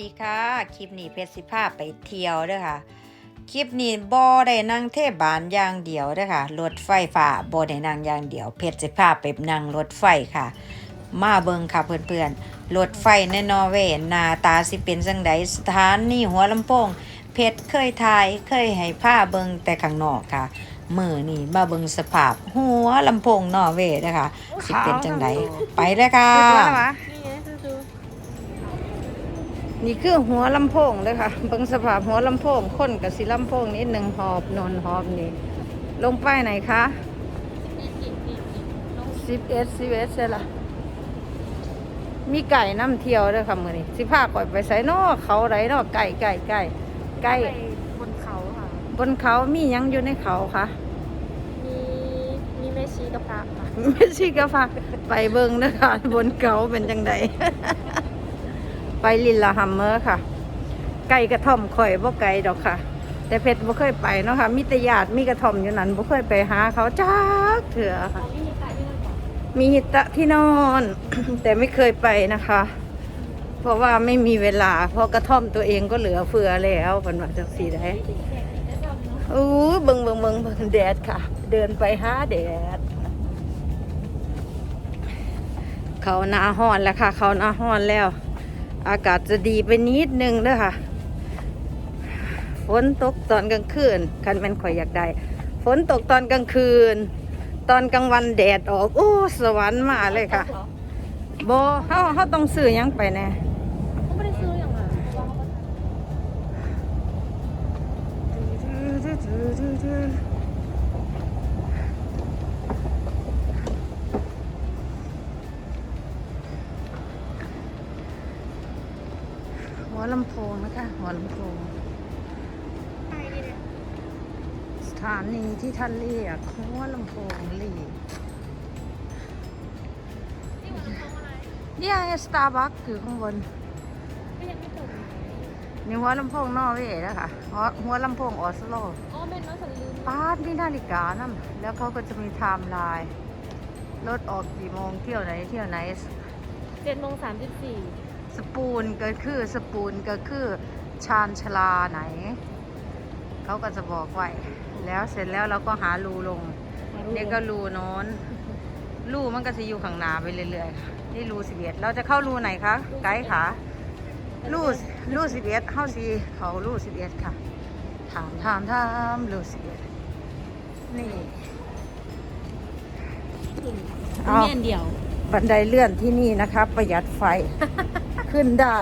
ดีค่ะ คลิปนี้เพชรสิพาไปเที่ยวเด้อค่ะ คลิปนี้บ่ได้นั่งเทศบานอย่างเดียวเด้อค่ะ รถไฟฟ้าบ่ได้นั่งอย่างเดียว เพชรสิพาไปนั่งรถไฟค่ะ มาเบิ่งค่ะเพื่อนๆ รถไฟในนอร์เวย์หน้าตาสิเป็นจังไดสถานีหัวลำโพงเพชรเคยถ่ายเคยให้ผ้าเบิ่งแต่ข้างนอกค่ะมือนี่มาเบิ่งสภาพ หัวลำโพงนอร์เวย์เด้อค่ะสิเป็นจังไดไปเลยค่ะนี่ไงดู นี่คือหัวลำโพงเลยค่ะเบิ่งสภาพหัวลำโพงคนกับสิลำโพงนิดหนึ่งหอบนอนหอบนี่ ลงป้ายไหนคะสิบเอ็ดสิบเอ็ดใช่ละมีไก่น้ำเที่ยวด้วยค่ะมือนี้สิพาก่อยไปใส่นอเขาไรนอไก่ไก่ไก่ไก่ไปบนเขาค่ะ บนเขามีหยังอยู่ในเขาคะมีมีแม่ชีกับพระค่ะไม่ใช่กะพาไปเบิ่งนะคะบนเขาเป็นจังใด ไปลินละฮัมเมอร์ค่ะ ไก่กระท่อมข่อยบ่ไก่ดอกค่ะ แต่เพชรบ่เคยไปเนาะค่ะมีแต่ญาติมีกระท่อมอยู่นั้นบ่เคยไปหาเขาจักเถื่อค่ะมีที่นอนมีหิตะที่นอน แต่ไม่เคยไปนะคะ เพราะว่าไม่มีเวลา เพราะกระท่อมตัวเองก็เหลือเฟือแล้วเป็นว่าจังสีได้อู้เบิงเบิงเบิงเบิงแดดค่ะ เดินไปหาแดด เขาหน้าห้อนแล้วค่ะ เขาหน้าห้อนแล้ว อากาศจะดีไปนิดนึงเด้อค่ะ ฝนตกตอนกลางคืนคันแม่นข่อยอยากได้ ฝนตกตอนกลางคืน ตอนกลางวันแดดออก โอ้ สวรรค์มาเลยค่ะโบเฮาเฮาต้องซื้อหยังไปแน่ ลำโพงนะคะหัวลำโพงไปนี่เนี่ยสถานีที่ท่านเรียกหัวลำโพงลีนี่มันเขาอะไรเนี่ยสตาร์บัคคือข้างบนก็ยังไม่ถึงนี่หัวลำโพงนอร์เวย์นะคะหัวหัวลำโพงออสโลอ๋อแม่น้องสันลืมป้าดมีนาฬิกานั่นแล้วเขาก็จะมีไทม์ไลน์รถออกกี่โมงเที่ยวไหนเที่ยวไหนเจ็ดโมงสามสิบสี่ สปูนก็คือสปูนก็คือชานชาลาไหน เขาก็จะบอกไว้ แล้วเสร็จแล้วเราก็หารูลงนี่ก็รูโน้นรูมันก็จะอยู่ข้างหน้าไปเรื่อยๆค่ะนี่รูสิบเอ็ดเราจะเข้ารูไหนคะไกด์คะรูรูสิบเอ็ดเข้าสีเขารูสิบเอ็ดค่ะ ถามถามถามรูสิบเอ็ดนี่เอาเมียนเดียว บันไดเลื่อนที่นี่นะคะประหยัดไฟ ขึ้นได้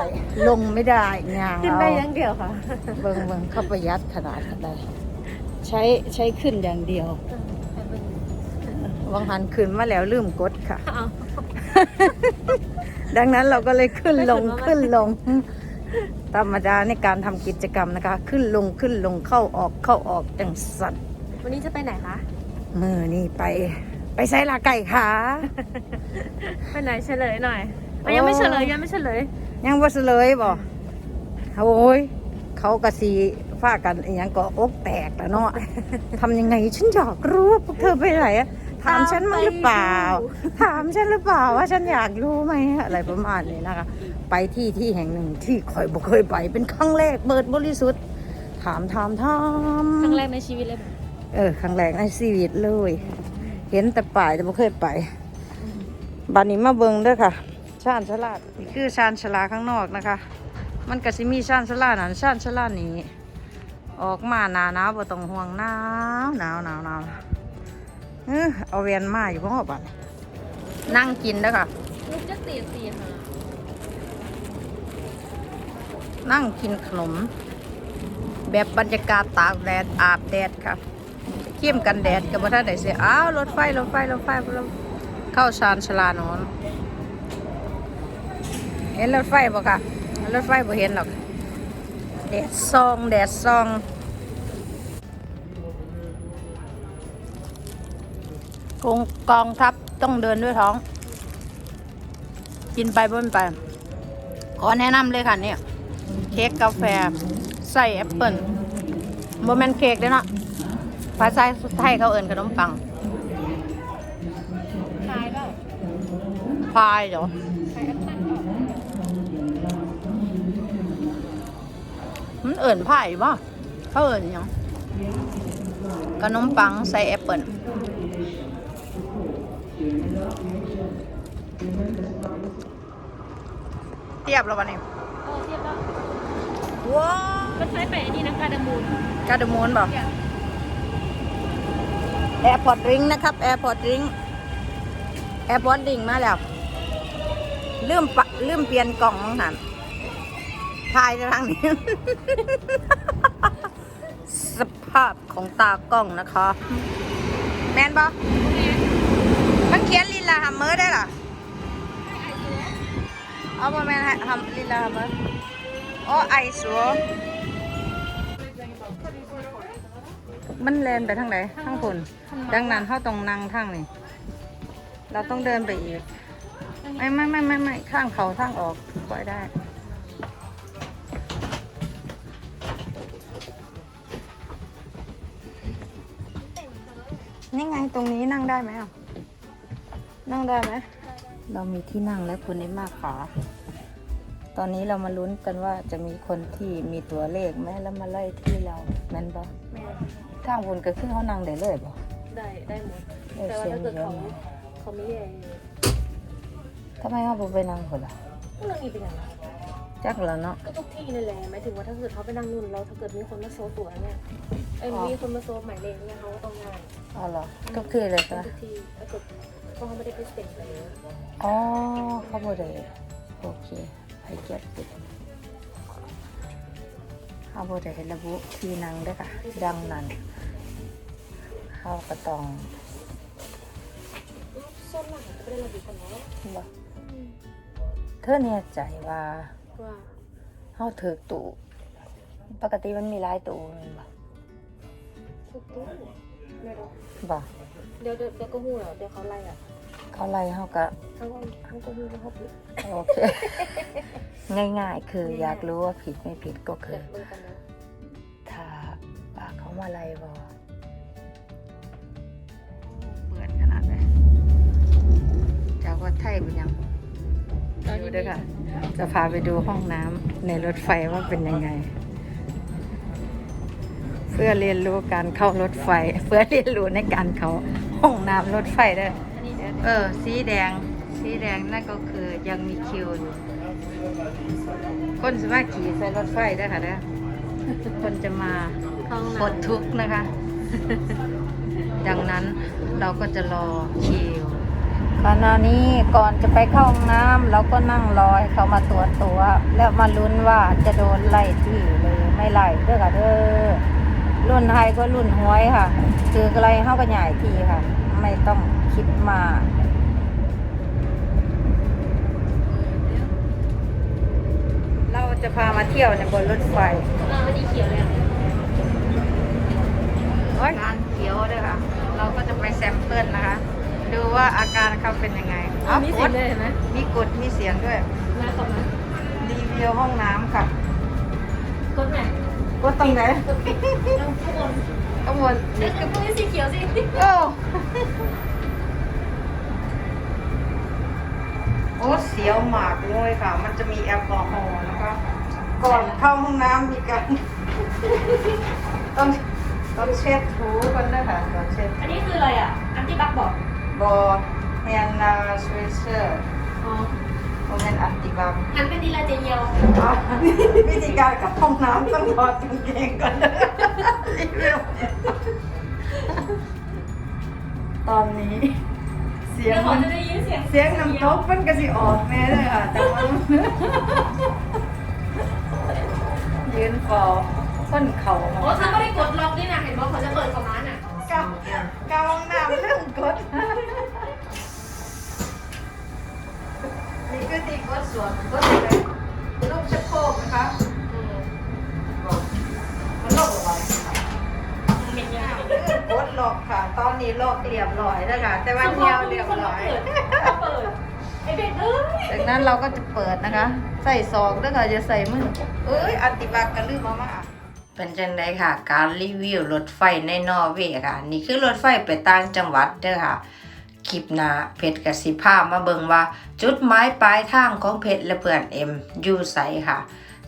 ลงไม่ได้งางขึ้นได้เอาอยังเดียวค่ะ เบิงเบิงเขาประหยัดขนาดใดใช้ใช้ขึ้นอย่างเดียววังหันขึ้นมาแล้วลืมกดค่ะเอาดังนั้นเราก็เลยขึ้นลงไม่ถึงว่ามันขึ้นลงธรรมดาในการทำกิจกรรมนะคะ ขึ้นลงขึ้นลงเข้าออกเข้าออกจังสัตว์วันนี้จะไปไหนคะมือนี่ไป ไปใส่ลาไก่ค่ะไปไหนเฉลยหน่อยอะยังไม่เฉลยยังไม่เฉลย ยังว่าเฉลยบ่โอ้ยเขากะสีฟ้ากันอหยังก็อกแตกแล้วเนาะทำยังไงฉันอยากรู้ว่าพวกเธอไปไหนอะถามฉันมั้งหรือเปล่า ถามฉันหรือเปล่าว่าฉันอยากรู้ไหมอะไรประมาณนี้นะคะ ไปที่ที่แห่งหนึ่งที่คอยบ่เคยไป เป็นครั้งแรกเปิดบริสุทธิ์ ถามถามถามครั้งแรกในชีวิตเลยแบบเออ ครั้งแรกในชีวิตเลย เห็นแต่ป่ายแต่ไม่เคยไปบัดนี้มาเบิงเด้วยค่ะ ชานชาลาดนี่คือชานชาลาข้างนอกนะคะ มันก็สิมีชานชาลานั้นชานชาลานี้ ออกมาหนาหนาวบ่ต้องห่วงหนาวหนาวหนาวหนาวเออเอาเวียนมาอยู่พ่อบัดนี้นั่งกินเด้อค่ะลูกจะตีสี่ค่ะนั่งกินขนม แบบบรรยากาศตากแดดอาบแดดค่ะ เข้มกันแดดกับท่านไหนเสียอ้าวรถไฟรถไฟรถไฟรถเข้าชานชาลานอนเห็นรถไฟบ่ค่ะรถไฟบ่เห็นหรอกแดดซองแดดซองกองกองทัพต้องเดินด้วยท้อง กินไปบ่นไป ขอแนะนำเลยค่ะเนี่ยเค้กกาแฟ ใส่แอปเปิลโมเมนเค้กเด้อเนาะ ภาษาไทยเขาเอิ้นขนมปังขายเปล่าพายเหรอขายแอปเปิ้ลเปล่าเอิ่นไผ่บ่เขาเอิ่นหยังขนมปังใส่แอปเปิลเทียบแล้ววันนี้เออเทียบแล้วว้าก็ใช้ไปอันนี้นะคาร์ดามูนกาดมูนบ่ แอร์พอร์ตริงนะครับแอร์พอร์ตริงแอร์พอร์ตริงมาแล้วลืมปะลืมเปลี่ยนกล่องหันทายทางนี้ สภาพของตากล้องนะคะ แมนปะมันเขียนลินลาฮัมเมอร์ได้หรอเอาบอแมนฮัมลินลาฮัมเมอร์อ๋อไอสัว มันเลนไปทางไหนทางคุณดังนั้นเขาตรงนั่งทางนี่เราต้องเดินไปอีก ไม่ไม่ไม่ไม่ไม่ข้างเขาทางออกปล่อยได้นี่ไงตรงนี้นั่งได้ไหมอะ นั่งได้ไหม เรามีที่นั่งแล้วคุณได้มากขาตอนนี้เรามาลุ้นกันว่าจะมีคนที่มีตัวเลขไหมแล้วมาไล่ที่เราแม่นปะ แม่ข้างบนก็คือเขานั่งได้เลยปะได้ได้หมดได้แต่ว่าเสียงถ้าเกิดเยอะเขาไหมเขาไม่แย่ทำไมเขาบ่ไปนั่งคนละก็เรื่องนี้เป็นอย่างไรจักแล้วเนาะก็ทุกที่นั่นแหละหมายถึงว่าถ้าเกิดเขาไปนั่งนู่นแล้วถ้าเกิดมีคนมาโซตัวเนี่ยเอ้ยอ๋อมีคนมาโซหมายเลขเนี่ยเขาก็ต้องงานอ๋อเหรอทุกที่เลยทุปะกที่ถ้าเกิดเพราะเขาไม่ได้ไปเซ็นเลยอ๋อเขาบ่ได้โอเคไอเก็ตติเขาบ่ได้ระบุที่นั่งเด้วยค่ะดังนั้นเขาก็ต้องส้นหลังก็ไม่ได้ระบุกันแล้วบ่เธอเนี่ยใจว่าว่าเขาถือตู้ปกติมันมีหลายตู้แม่นบ่ทุกตู้ไม่รู้บ่เดี๋ยวเดี๋ยวเดี๋ยวก็หูแล้วเดี๋ยวเขาไล่อะเขาไล่เขาก็เขาก็เขาก็หูแล้วเขาผิดโอเคง่ายๆ คืออยากรู้ว่าผิดไม่ผิดก็คืเดี๋อยวเบิ่งกันนะถ้าปากเขามาไล่บ่ จากวัดไทยเป็นยังดูด้วยค่ะ จะพาไปดูห้องน้ำในรถไฟว่าเป็นยังไง เพื่อเรียนรู้การเข้ารถไฟ เพื่อเรียนรู้ในการเข้าห้องน้ำรถไฟเด้ออันนี้เดี๋ยวเออ สีแดง สีแดงนั่นก็คือยังมีคิวอยู่คนสามารถขี่ใส่รถไฟได้ค่ะเด้อคนจะมาห้องปลดน้ำทุกข์นะคะ ดังนั้นเราก็จะรอคิว ขณะนี้ก่อนจะไปเข้าห้องน้ำเราก็นั่งรอให้เขามาตรวจตัว แล้วมาลุ้นว่าจะโดนไล่ที่หรือไม่ไล่เด้อค่ะเด้อรุ่นไทยก็รุ่นหวยค่ะ คืออะไรเข้ากันใหญ่ทีค่ะ ไม่ต้องคิดมากเราจะพามาเที่ยวในบนรถไฟอ่าวันนี้เขียวเลยอะร้านเขียวด้วยค่ะ เราก็จะไปแซมเปิลนะคะ ดูว่าอาการเขาเป็นยังไงอ๋อมีกเสียดงด้วยเห็นไหมมีกดมีเสียงด้วย มาตรงนั้นรีวิวห้องน้ำค่ะ กดไหนกดตรงไหนกดปิดแล้วข้างบนข้างบนนี่นี่คืคืออมือสีเขียวสิโอ้โอ้เสียวหมากเลยค่ะ มันจะมีแอลกอฮอล์นะคะ ก่อนเข้าห้องน้ำมีการต้องต้องเช็ดถูกันนะคะต้องเช็ด อันนี้คืออะไรอะ อันที่บักบอก บอแฮนนาสเวเชอร์อ๋อโมเมนอันติบัมอันเป็นดีลาเจเยียววิธีการกับห้องน้ำต้องถอดกางเกงก่อนนะรีวิวตอนนี้ เสียเดี๋งยวขอจะได้ยินเสียงเสียงน้ำตกมันก็สิออกแน่เลยค่ะแต่ว่ายืนฟอค้นเข่าโอ้ฉันไม่ได้กด ที่ยวเรียบร้อยเปิดไอเด็กเอ้ยจากนั้นเราก็จะเปิดนะคะ ใส่ซองด้วยค่ะจะใส่มือเอ้ยอันติบักกันลืมมามาเป็นจังไดค่ะ การรีวิวรถไฟในนอร์เวย์ค่ะ นี่คือรถไฟไปต่างจังหวัดเด้อค่ะคลิปหน้าเพชรกับสิพามาเบิ่งว่า จุดหมายปลายทางของเพชรและเพื่อนเอ็มอยู่ไสค่ะ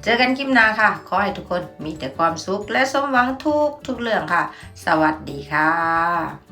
เจอกันคลิปหน้าค่ะ ขอให้ทุกคนมีแต่ความสุขและสมหวังทุกทุกเรื่องค่ะ สวัสดีค่ะ